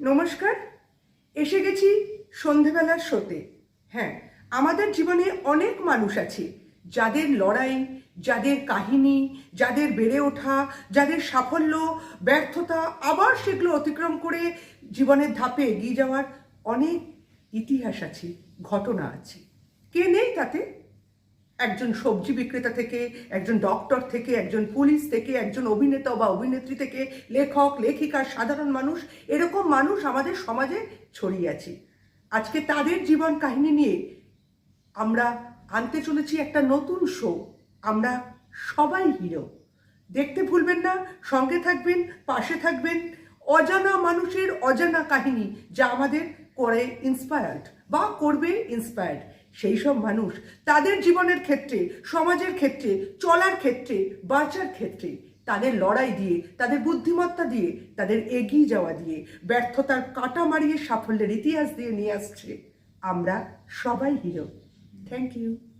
নমস্কার, এসে গেছি সন্ধেবেলার শোতে হ্যাঁ আমাদের জীবনে অনেক মানুষ আছে, যাদের লড়াই, যাদের কাহিনী, যাদের বেড়ে ওঠা, যাদের সাফল্য, ব্যর্থতা আবার সেগুলো অতিক্রম করে জীবনের ধাপে এগিয়ে যাওয়ার অনেক ইতিহাস আছে, ঘটনা আছে। কে নেই তাতে? একজন সবজি বিক্রেতা থেকে, একজন ডক্টর থেকে, একজন পুলিশ থেকে, একজন অভিনেতা বা অভিনেত্রী থেকে, লেখক, লেখিকা, সাধারণ মানুষ, এরকম মানুষ আমাদের সমাজে ছড়িয়ে আছে। আজকে তাদের জীবন কাহিনী নিয়ে আমরা আনতে চলেছি একটা নতুন শো আমরা সবাই হিরো দেখতে ভুলবেন না, সঙ্গে থাকবেন, পাশে থাকবেন। অজানা মানুষের অজানা কাহিনী যা আমাদের করে ইন্সপায়ার্ড বা করবে ইন্সপায়ার্ড সেই সব মানুষ তাদের জীবনের ক্ষেত্রে, সমাজের ক্ষেত্রে, চলার ক্ষেত্রে, বাঁচার ক্ষেত্রে, তাদের লড়াই দিয়ে, তাদের বুদ্ধিমত্তা দিয়ে, তাদের এগিয়ে যাওয়া দিয়ে, ব্যর্থতার কাটা মারিয়ে সাফল্যের ইতিহাস দিয়ে নিয়ে আসছে। আমরা সবাই হিরো। Thank you